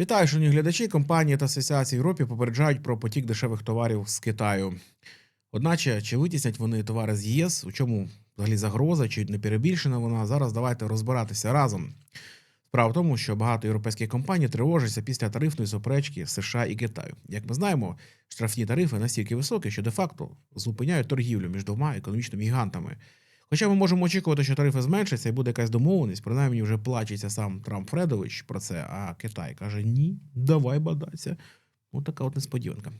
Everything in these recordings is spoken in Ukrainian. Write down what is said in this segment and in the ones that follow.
Вітаю, шановні глядачі. Компанії та асоціації Європі попереджають про потік дешевих товарів з Китаю. Одначе, чи витіснять вони товари з ЄС, у чому взагалі загроза, чи не перебільшена вона? Зараз давайте розбиратися разом. Справа в тому, що багато європейських компаній тривожаться після тарифної суперечки США і Китаю. Як ми знаємо, штрафні тарифи настільки високі, що де-факто зупиняють торгівлю між двома економічними гігантами. Хоча ми можемо очікувати, що тарифи зменшаться і буде якась домовленість, принаймні вже плачеться сам Трамп Фредович про це, а Китай каже: ні, давай бадаться. Ось така от несподіванка.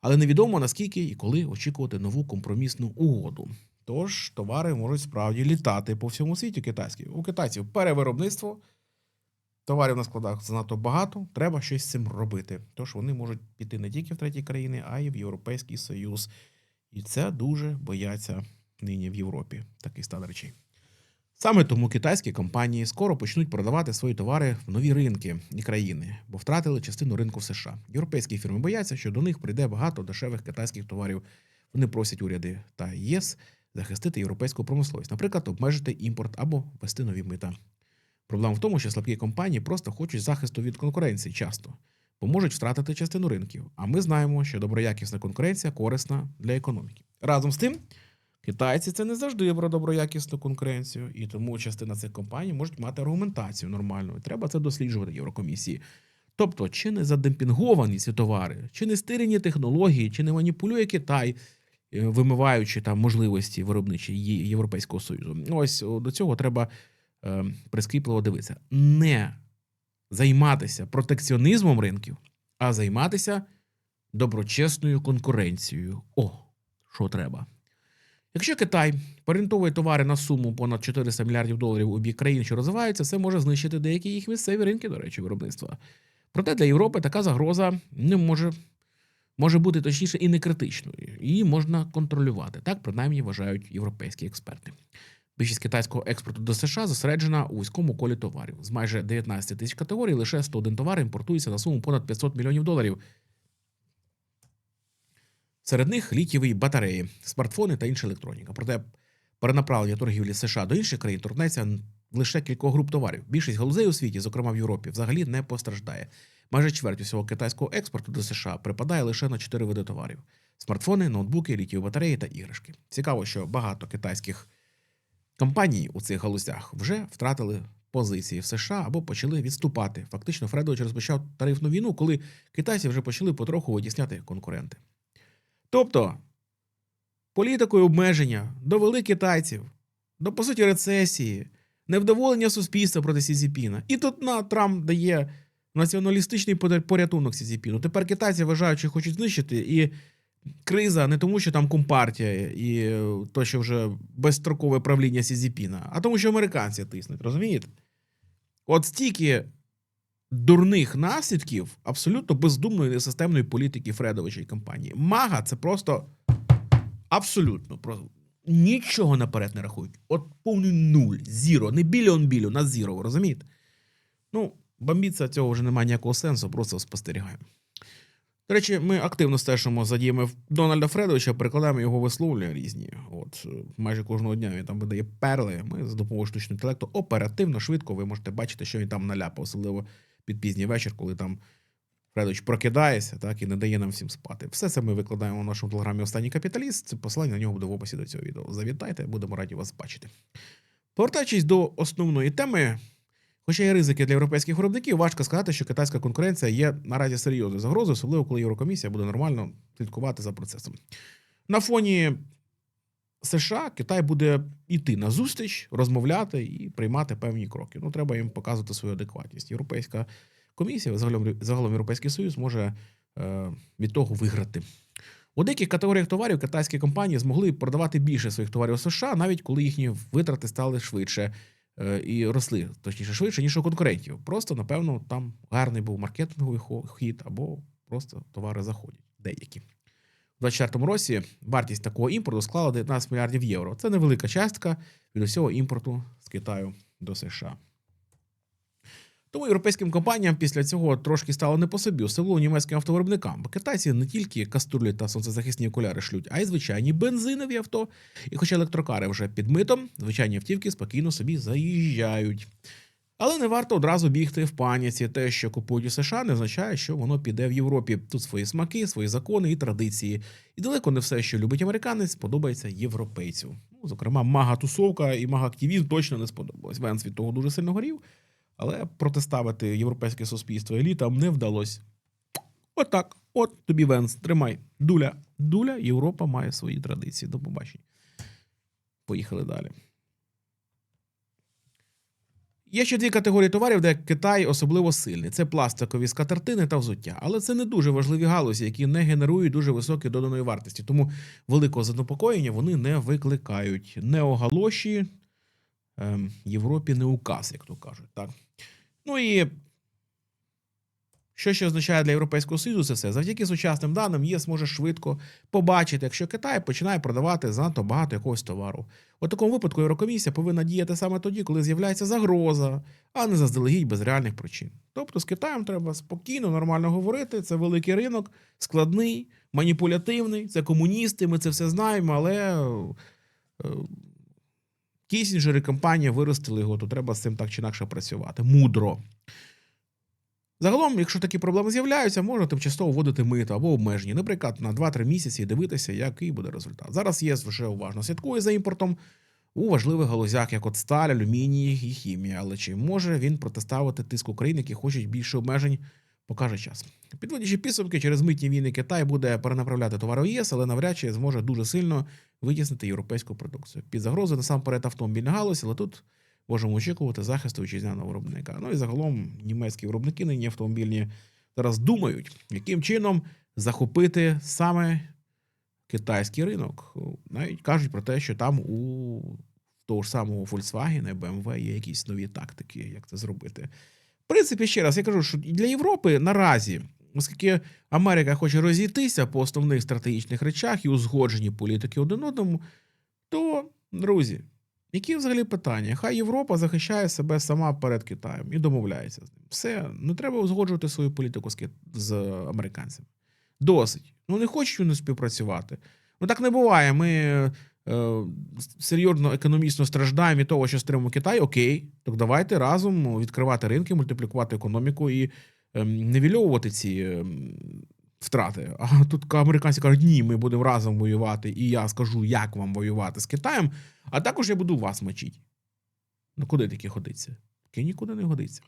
Але невідомо наскільки і коли очікувати нову компромісну угоду. Тож товари можуть справді літати по всьому світі китайські. У китайців перевиробництво, товарів на складах занадто багато, треба щось з цим робити. Тож вони можуть піти не тільки в треті країни, а й в Європейський Союз. І це дуже бояться нині в Європі. Такий стан речей. Саме тому китайські компанії скоро почнуть продавати свої товари в нові ринки і країни, бо втратили частину ринку в США. Європейські фірми бояться, що до них прийде багато дешевих китайських товарів. Вони просять уряди та ЄС захистити європейську промисловість, наприклад, обмежити імпорт або ввести нові мита. Проблема в тому, що слабкі компанії просто хочуть захисту від конкуренції часто, бо можуть втратити частину ринків. А ми знаємо, що доброякісна конкуренція корисна для економіки. Разом з тим, китайці це не завжди про доброякісну конкуренцію, і тому частина цих компаній можуть мати аргументацію нормальну. І треба це досліджувати Єврокомісії. Тобто, чи не задемпінговані ці товари, чи не стирені технології, чи не маніпулює Китай, е, вимиваючи там можливості виробничі Європейського Союзу. Ось до цього треба е, прискіпливо дивитися. Не займатися протекціонізмом ринків, а займатися доброчесною конкуренцією. О, що треба. Якщо Китай орієнтовує товари на суму понад 400 мільярдів доларів у бік країн, що розвиваються, це може знищити деякі їх місцеві ринки, до речі, виробництва. Проте для Європи така загроза не може, може бути точніше і не критичною. Її можна контролювати. Так принаймні вважають європейські експерти. Більшість китайського експорту до США зосереджена у вузькому колі товарів. З майже 19 тисяч категорій лише 101 товар імпортується на суму понад 500 мільйонів доларів. Серед них літієві батареї, смартфони та інша електроніка. Проте перенаправлення торгівлі США до інших країн торкнеться лише кількох груп товарів. Більшість галузей у світі, зокрема в Європі, взагалі не постраждає. Майже чверть усього китайського експорту до США припадає лише на чотири види товарів: смартфони, ноутбуки, літієві батареї та іграшки. Цікаво, що багато китайських компаній у цих галузях вже втратили позиції в США або почали відступати. Фактично, Фредович розпочав тарифну війну, коли китайці вже почали потроху витісняти конкуренти. Тобто, політикою обмеження довели китайців до, по суті, рецесії, невдоволення суспільства проти Сізіпіна. І тут на Трамп дає націоналістичний порятунок Сізіпіну. Тепер китайці вважають, що хочуть знищити, і криза не тому, що там компартія і е, то, що вже безстрокове правління Сізіпіна, а тому, що американці тиснуть, розумієте? От стільки дурних наслідків абсолютно бездумної несистемної політики Фредовича і компанії. Мага це просто абсолютно просто нічого наперед не рахують. От повний нуль, зіро, не біліон білю, на зіро, розумієте? Ну, бомбіться цього вже немає ніякого сенсу, просто спостерігаємо. До речі, ми активно стежимо за діями Дональда Фредовича, перекладаємо його висловлення різні. От майже кожного дня він там видає перли. Ми з допомогою штучного інтелекту оперативно, швидко ви можете бачити, що він там наляпав, особливо під пізній вечір, коли там Фредович прокидається, так і не дає нам всім спати. Все це ми викладаємо в нашому телеграмі Останній капіталіст. Це посилання на нього буде в описі до цього відео. Завітайте, будемо раді вас бачити. Повертаючись до основної теми, Хоча є ризики для європейських виробників, важко сказати, що китайська конкуренція є наразі серйозною загрозою, особливо коли Єврокомісія буде нормально слідкувати за процесом. На фоні США Китай буде йти на зустріч, розмовляти і приймати певні кроки. Ну, треба їм показувати свою адекватність. Європейська комісія, загалом, загалом Європейський Союз може е, від того виграти. У деяких категоріях товарів китайські компанії змогли продавати більше своїх товарів у США, навіть коли їхні витрати стали швидше е, і росли, точніше, швидше, ніж у конкурентів. Просто, напевно, там гарний був маркетинговий хід, або просто товари заходять. Деякі. У 2024 році вартість такого імпорту склала 19 мільярдів євро. Це невелика частка від усього імпорту з Китаю до США. Тому європейським компаніям після цього трошки стало не по собі, особливо німецьким автовиробникам. Бо китайці не тільки каструлі та сонцезахисні окуляри шлють, а й звичайні бензинові авто. І хоча електрокари вже під митом, звичайні автівки спокійно собі заїжджають. Але не варто одразу бігти в паніці. Те, що купують у США, не означає, що воно піде в Європі. Тут свої смаки, свої закони і традиції. І далеко не все, що любить американець, подобається європейцю. Ну, зокрема, мага-тусовка і мага-активізм точно не сподобалось. Венс від того дуже сильно горів, але протиставити європейське суспільство елітам не вдалося. Отак. От тобі Венс, тримай. Дуля. Дуля, Європа має свої традиції. До побачення. Поїхали далі. Є ще дві категорії товарів, де Китай особливо сильний: це пластикові скатертини та взуття. Але це не дуже важливі галузі, які не генерують дуже високі доданої вартості. Тому великого занепокоєння вони не викликають. Не огалоші ем, Європі не указ, як то кажуть. Так? Ну і що ще означає для Європейського Союзу, це все. Завдяки сучасним даним ЄС може швидко побачити, якщо Китай починає продавати занадто багато якогось товару. У такому випадку Єврокомісія повинна діяти саме тоді, коли з'являється загроза, а не заздалегідь без реальних причин. Тобто з Китаєм треба спокійно, нормально говорити. Це великий ринок, складний, маніпулятивний, це комуністи, ми це все знаємо, але е, Кісінджер і компанія виростили його, то треба з цим так чи інакше працювати. Мудро. Загалом, якщо такі проблеми з'являються, можна тимчасово вводити мито або обмеження, наприклад, на 2-3 місяці і дивитися, який буде результат. Зараз ЄС вже уважно слідкує за імпортом у важливих галузях, як от сталь, алюміній і хімія. Але чи може він протиставити тиску країн, які хочуть більше обмежень, покаже час. Підводячи підсумки, через митні війни Китай буде перенаправляти товари в ЄС, але навряд чи зможе дуже сильно витіснити європейську продукцію. Під загрозою насамперед автомобільна галузь, але тут можемо очікувати захисту вітчизняного виробника. Ну і загалом німецькі виробники нині автомобільні зараз думають, яким чином захопити саме китайський ринок. Навіть кажуть про те, що там у того ж самого Volkswagen BMW є якісь нові тактики, як це зробити. В принципі, ще раз я кажу, що для Європи наразі, оскільки Америка хоче розійтися по основних стратегічних речах і узгоджені політики один одному, то, друзі, які взагалі питання? Хай Європа захищає себе сама перед Китаєм і домовляється з ним. Все, не треба узгоджувати свою політику з, з американцями. Досить. Ну не хочуть вони співпрацювати. Ну так не буває. Ми е, серйозно економічно страждаємо від того, що стримуємо Китай. Окей, так давайте разом відкривати ринки, мультиплікувати економіку і ем, нівельовувати ці ем, втрати. А тут американці кажуть, ні, ми будемо разом воювати, і я скажу, як вам воювати з Китаєм, а також я буду вас мочити. Ну куди таке годиться? Таке нікуди не годиться.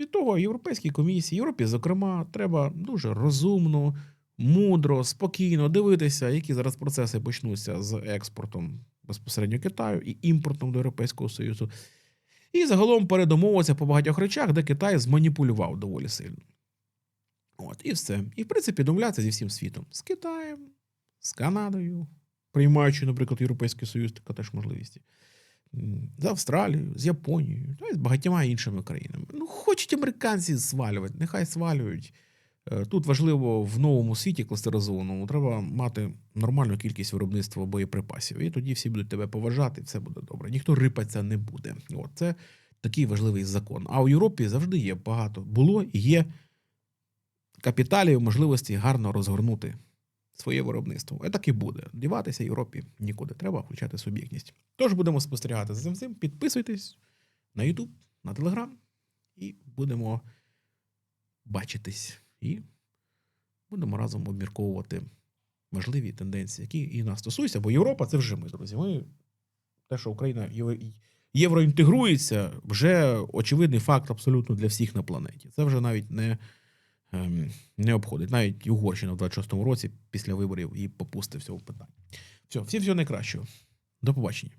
Від того Європейській комісії, Європі, зокрема, треба дуже розумно, мудро, спокійно дивитися, які зараз процеси почнуться з експортом безпосередньо Китаю і імпортом до Європейського Союзу. І загалом передомовитися по багатьох речах, де Китай зманіпулював доволі сильно. От, і все. І, в принципі, домовлятися зі всім світом. З Китаєм, з Канадою, приймаючи, наприклад, Європейський Союз, така теж можливість. З Австралією, з Японією, та й з багатьма іншими країнами. Ну, хочуть американці свалювати, нехай свалюють. Е, Тут важливо в новому світі кластеризованому треба мати нормальну кількість виробництва боєприпасів. І тоді всі будуть тебе поважати, все буде добре. Ніхто рипатися не буде. От це такий важливий закон. А у Європі завжди є багато. Було і є капіталів, можливості гарно розгорнути своє виробництво. І так і буде. Діватися Європі нікуди. Треба включати суб'єктність. Тож будемо спостерігати за цим всім. Підписуйтесь на YouTube, на Telegram і будемо бачитись. І будемо разом обмірковувати важливі тенденції, які і нас стосуються, бо Європа це вже ми, друзі. Ми те, що Україна євроінтегрується, вже очевидний факт абсолютно для всіх на планеті. Це вже навіть не, не обходить. Навіть Угорщина в 26-му році після виборів і попустив цього питання. Все, всім всього найкращого. До побачення.